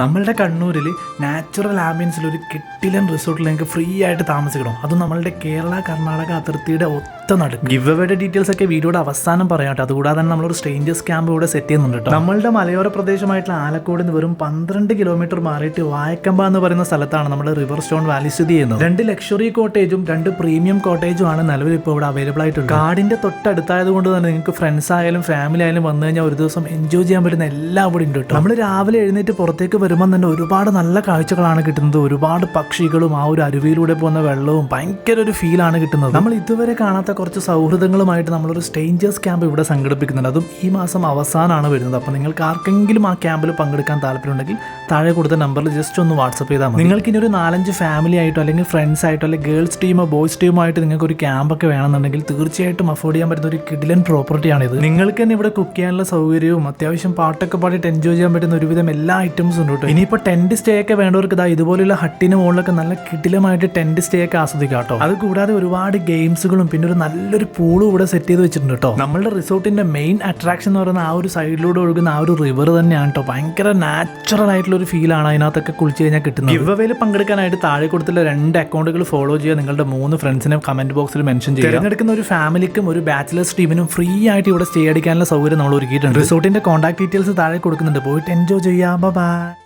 നമ്മളുടെ കണ്ണൂരിൽ നാച്ചുറൽ ആംബിയൻസിൽ ഒരു കിട്ടിലൻ റിസോർട്ടിൽ നിങ്ങൾക്ക് ഫ്രീ ആയിട്ട് താമസിക്കണം. അതും നമ്മളുടെ കേരള കർണാടക അതിർത്തിയുടെ ഒത്ത നടുക്ക്. ഗിവ് അവയുടെ ഡീറ്റെയിൽസ് ഒക്കെ വീഡിയോയുടെ അവസാനം പറയാട്ടെ അതുകൂടാതെ തന്നെ നമ്മളൊരു സ്ട്രേഞ്ചേഴ്സ് ക്യാമ്പ് ഇവിടെ സെറ്റ് ചെയ്യുന്നുണ്ട് കേട്ടോ. നമ്മളുടെ മലയോര പ്രദേശമായിട്ടുള്ള ആലക്കോട് നിന്ന് വെറും പന്ത്രണ്ട് കിലോമീറ്റർ മാറിയിട്ട് വായക്കമ്പ എന്ന് പറയുന്ന സ്ഥലത്താണ് നമ്മൾ റിവർ സ്റ്റോൺ വാലി സ്ഥിതി ചെയ്യുന്നത്. രണ്ട് ലക്ഷറി കോട്ടേജും രണ്ട് പ്രീമിയം കോട്ടേജും ആണ് നിലവിൽ ഇപ്പോൾ ഇവിടെ അവൈലബിൾ ആയിട്ടുണ്ട് കാടിന്റെ തൊട്ടടുത്തായത് കൊണ്ട് തന്നെ നിങ്ങൾക്ക് ഫ്രണ്ട്സ് ആയാലും ഫാമിലി ആയാലും വന്നു കഴിഞ്ഞാൽ ഒരു ദിവസം എൻജോയ് ചെയ്യാൻ പറ്റുന്ന എല്ലാം ഇവിടെ ഉണ്ട് കേട്ടോ. നമ്മൾ രാവിലെ എഴുന്നേറ്റ് പുറത്തേക്ക് വരുമ്പോൾ തന്നെ ഒരുപാട് നല്ല കാഴ്ചകളാണ് കിട്ടുന്നത്. ഒരുപാട് പക്ഷികളും ആ ഒരു അരുവിയിലൂടെ പോകുന്ന വെള്ളവും ഭയങ്കര ഒരു ഫീലാണ് കിട്ടുന്നത്. നമ്മൾ ഇതുവരെ കാണാത്ത കുറച്ച് സൗഹൃദങ്ങളുമായിട്ട് നമ്മളൊരു സ്ട്രേഞ്ചേഴ്സ് ക്യാമ്പ് ഇവിടെ സംഘടിപ്പിക്കുന്നുണ്ട്. അതും ഈ മാസം അവസാനമാണ് വരുന്നത്. അപ്പോൾ നിങ്ങൾക്ക് ആർക്കെങ്കിലും ആ ക്യാമ്പിൽ പങ്കെടുക്കാൻ താല്പര്യമുണ്ടെങ്കിൽ താഴെ കൊടുത്ത നമ്പറിൽ ജസ്റ്റ് ഒന്ന് വാട്സപ്പ് ചെയ്താൽ മതി. നിങ്ങൾക്ക് ഇനി ഒരു നാലഞ്ച് ഫാമിലി ആയിട്ടോ അല്ലെങ്കിൽ ഫ്രണ്ട്സ് ആയിട്ടോ അല്ലെങ്കിൽ ഗേൾസ് ടീമോ ബോയ്സ് ടീമോ ആയിട്ട് നിങ്ങൾക്ക് ഒരു ക്യാമ്പൊക്കെ വേണമെന്നുണ്ടെങ്കിൽ തീർച്ചയായിട്ടും അഫോർഡ് ചെയ്യാൻ പറ്റുന്ന ഒരു കിഡിലൻ പ്രോപ്പർട്ടിയാണിത് നിങ്ങൾക്ക് തന്നെ ഇവിടെ കുക്ക് ചെയ്യാനുള്ള സൗകര്യവും അത്യാവശ്യം പാട്ടൊക്കെ പാടിയിട്ട് എൻജോയ് ചെയ്യാൻ പറ്റുന്ന ഒരുവിധം എല്ലാ ഐറ്റംസും ഉണ്ട്. കേട്ടോ ഇനിയിപ്പോൾ ടെന്റ് സ്റ്റേ ഒക്കെ വേണ്ടവർക്ക് ഇതാ ഇതുപോലുള്ള ഹട്ടിന് മുകളിലൊക്കെ നല്ല കിടിലമായിട്ട് ടെന്റ് സ്റ്റേ ഒക്കെ ആസ്വദിക്കാം കേട്ടോ. അത് കൂടാതെ ഒരുപാട് ഗെയിംസുകളും പിന്നെ ഒരു നല്ലൊരു പൂളും ഇവിടെ സെറ്റ് ചെയ്ത് വെച്ചിട്ടുണ്ട് കേട്ടോ. നമ്മളുടെ റിസോർട്ടിന്റെ മെയിൻ അട്രാക്ഷൻ എന്ന് പറയുന്ന ആ ഒരു സൈഡിലൂടെ ഒഴുകുന്ന ആ ഒരു റിവർ തന്നെയാണ് കേട്ടോ. ഭയങ്കര നാച്ചുറൽ ആയിട്ടുള്ള ഒരു ഫീലാണ് അതിനകത്തൊക്കെ കുളിച്ച് കഴിഞ്ഞാൽ കിട്ടുന്നത്. ഇവയിൽ പങ്കെടുക്കാനായിട്ട് താഴെ കൊടുത്തുള്ള രണ്ട് അക്കൗണ്ടുകൾ ഫോളോ ചെയ്യുക. നിങ്ങളുടെ മൂന്ന് ഫ്രണ്ട്സിനെ കമന്റ് ബോക്സിൽ മെൻഷൻ ചെയ്യുക. തിരഞ്ഞെടുക്കുന്ന ഒരു ഫാമിലിക്കും ഒരു ബാച്ചിലേഴ്സ് ടീമിനും ഫ്രീ ആയിട്ട് ഇവിടെ സ്റ്റേ അടിക്കാനുള്ള സൗകര്യം നമ്മൾ ഒരുക്കിയിട്ടുണ്ട്. റിസോർട്ടിന്റെ കോൺടാക്ട് ഡീറ്റെയിൽസ് താഴെ കൊടുക്കുന്നുണ്ട്. പോയിട്ട് എൻജോയ് ചെയ്യാം ബൈ